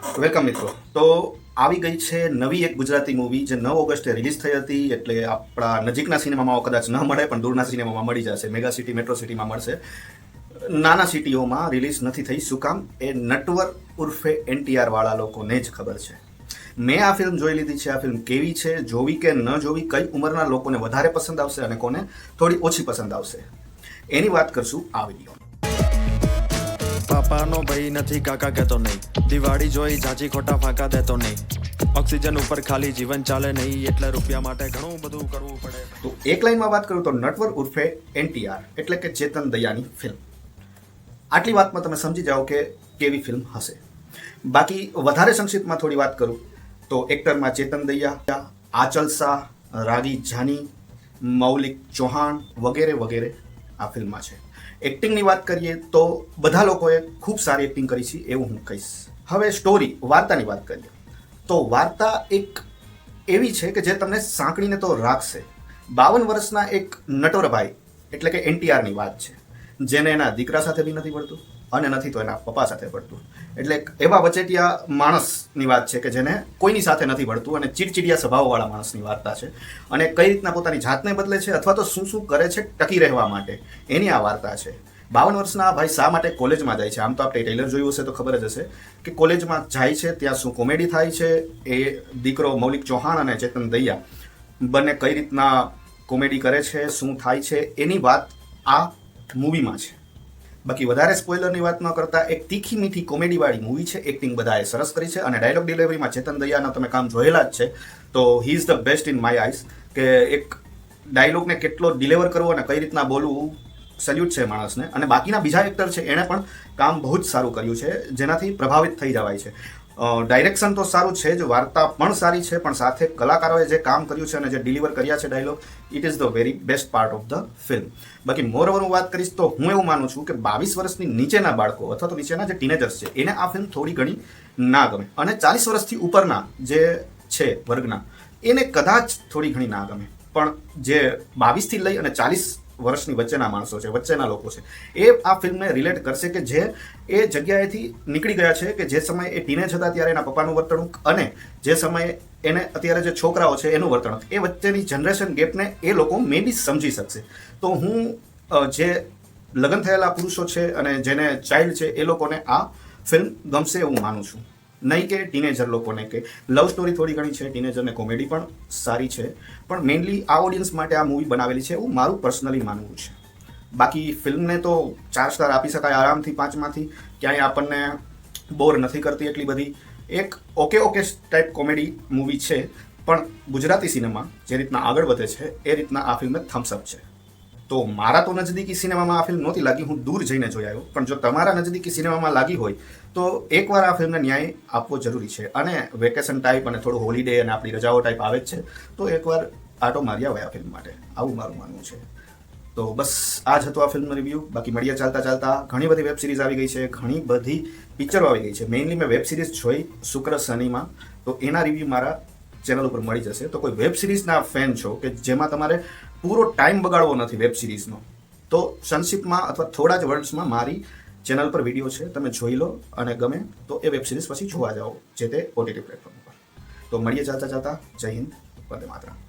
Welcome મિત્રો. તો આવી ગઈ છે નવી એક ગુજરાતી મૂવી જે નવ ઓગસ્ટે રિલીઝ થઈ હતી, એટલે આપણા નજીકના સિનેમામાં કદાચ ન મળે, પણ દૂરના સિનેમામાં મળી જશે. મેગા સિટી, મેટ્રો સિટીમાં મળશે. નાના સિટીઓમાં રિલીઝ નથી થઈ. શું કામ? એ નટવર ઉર્ફે એનટીઆર વાળા લોકોને જ ખબર છે. મેં આ ફિલ્મ જોઈ લીધી છે. આ ફિલ્મ કેવી છે? જોવી કે ન જોવી? કઈ ઉંમરના લોકોને વધારે પસંદ આવશે અને કોને? થોડી ઓછી પસંદ આવશે. એની વાત કરશું આ વીડિયો પાપાનો ભાઈ નથી, કાકા કહેતો નહીં. દિવાળી જોઈ ઝાંચી ખોટા ફાંકા દેતો નહીં. ઓક્સિજન ઉપર ખાલી જીવન ચાલે નહીં, એટલે રૂપિયા માટે ઘણું બધું કરવું પડે. તો એક લાઈનમાં વાત કરું તો નટવર ઉર્ફે એનટીઆર, એટલે કે ચેતન દયાની ફિલ્મ. આટલી વાતમાં તમે સમજી જાઓ કે કેવી ફિલ્મ હશે. બાકી વધારે સંક્ષિપ્તમાં થોડી વાત કરું તો એક્ટરમાં ચેતન દૈયા, આચલ શાહ, રાગી જાની, મૌલિક ચૌહાણ વગેરે વગેરે આ ફિલ્મમાં છે. એક્ટિંગની વાત કરીએ તો બધા લોકોએ ખૂબ સારી એક્ટિંગ કરી છે એવું હું કહીશ. હવે સ્ટોરી, વાર્તાની વાત કરીએ. તો વાર્તા એક એવી છે કે જે તમને સાંકળીને તો રાખશે. બાવન વર્ષના એક નટોરભાઈ એટલે કે એનટીઆરની વાત છે, જેને એના દીકરા સાથે બી નથી પડતું અને નથી તો એના પપ્પા સાથે પડતું એટલે એવા વચેટિયા માણસની વાત છે કે જેને કોઈની સાથે નથી પડતું અને ચીડચીડિયા સ્વભાવવાળા માણસની વાર્તા છે. અને કઈ રીતના પોતાની જાતને બદલે છે અથવા તો શું શું કરે છે ટકી રહેવા માટે. એની આ વાર્તા છે. બાવન વર્ષના ભાઈ શા માટે કોલેજમાં જાય છે? આમ તો આપણે ટેલર જોયું હશે તો ખબર જ હશે કે કોલેજમાં જાય છે, ત્યાં શું કોમેડી થાય છે? એ દીકરો મૌલિક ચૌહાણ અને ચેતન દૈયા બંને કઈ રીતના કોમેડી કરે છે, શું થાય છે? એની વાત આ મૂવીમાં છે. બાકી વધારે સ્પોઇલરની વાત ન કરતા, એક તીખી મીઠી કોમેડીવાળી મૂવી છે એક્ટિંગ બધાએ સરસ કરી છે અને ડાયલોગ ડિલિવરીમાં ચેતન દયાના તમે કામ જોયેલા જ છે. તો he is the best in my eyes કે એક ડાયલોગને કેટલો ડિલિવર કરવો અને કઈ રીતના બોલવું સલ્યુટ છે માણસને. અને બાકીના બીજા એક્ટર છે, એણે પણ કામ બહુ જ સારું કર્યું છે, જેનાથી પ્રભાવિત થઈ જવાય છે. ડાયરેક્શન તો સારું છે જ, વાર્તા પણ સારી છે, પણ સાથે કલાકારોએ જે કામ કર્યું છે અને જે ડિલિવર કર્યા છે dialogue it is the very best part of the film બાકી મોરઓવર હું વાત કરીશ તો હું એવું માનું છું કે બાવીસ વર્ષની નીચેના બાળકો અથવા તો નીચેના જે ટીનેજર્સ છે, એને આ ફિલ્મ થોડી ઘણી ના ગમે. અને ચાલીસ વર્ષથી ઉપરના જે છે વર્ગના, એને કદાચ થોડી ઘણી ના ગમે. પણ જે બાવીસથી લઈ અને ચાલીસ વર્ષની વચ્ચેના માણસો છે, વચ્ચેના લોકો છે. એ આ ફિલ્મને રિલેટ કરશે કે જે એ જગ્યાએથી નીકળી ગયા છે કે જે સમયે એ ટીનેજ હતા ત્યારે એના પપ્પાનું વર્તણૂક અને જે સમયે એને અત્યારે જે છોકરાઓ છે એનું વર્તણૂક. એ વચ્ચેની જનરેશન ગેપને એ લોકો મેબી સમજી શકશે. તો હું જે લગ્ન થયેલા પુરુષો છે અને જેને ચાઇલ્ડ છે એ લોકોને આ ફિલ્મ ગમશે એવું માનું છું. નહીં કે ટીનેજર લોકોને કે. લવ સ્ટોરી થોડી ઘણી છે ટીનેજરને કોમેડી પણ સારી છે. પણ મેઇનલી આ ઓડિયન્સ માટે આ મૂવી બનાવેલી છે એવું મારું પર્સનલી માનવું છે. બાકી ફિલ્મને તો ચાર સ્ટાર આપી શકાય આરામથી પાંચમાંથી. ક્યાંય આપણને બોર નથી કરતી એટલી બધી. એક okay okay type comedy movie છે, પણ ગુજરાતી સિનેમા જે રીતના આગળ વધે છે, એ રીતના આ ફિલ્મ થમ્સઅપ છે. તો મારા તો નજદીકી સિનેમામાં આ ફિલ્મ નહોતી લાગી, હું દૂર જઈને જોઈ આવ્યો. પણ જો તમારા નજદીકી સિનેમામાં લાગી હોય, તો એકવાર આ ફિલ્મને ન્યાય આપવો જરૂરી છે. અને વેકેશન ટાઈપ અને થોડું હોલિડે અને આપણી રજાઓ ટાઈપ આવે જ છે, તો એકવાર આટો મારી આવે આ ફિલ્મ માટે. આવું મારું માનવું છે. તો બસ આ જ હતું આ ફિલ્મનું રિવ્યૂ બાકી મળીએ ચાલતા ચાલતા. ઘણી બધી વેબ સિરીઝ આવી ગઈ છે. ઘણી બધી પિક્ચરો આવી ગઈ છે. મેઇનલી મેં વેબ સિરીઝ જોઈ શુક્ર શનિમાં. તો એના રિવ્યૂ મારા ચેનલ ઉપર મળી જશે. તો કોઈ વેબ સિરીઝના ફેન છો કે જેમાં તમારે પૂરો ટાઈમ બગાડવો નથી વેબ સિરીઝનો. તો સંક્ષિપ્તમાં અથવા થોડા જ વર્ડ્સમાં મારી ચેનલ પર વીડિયો છે, તમે જોઈ લો અને ગમે તો એ વેબ સિરીઝ પછી જોવા જાઓ, જે તે ઓટીટી પ્લેટફોર્મ પર. તો મળીએ જાતા જાતા જય હિન્દ, વંદે માતરમ.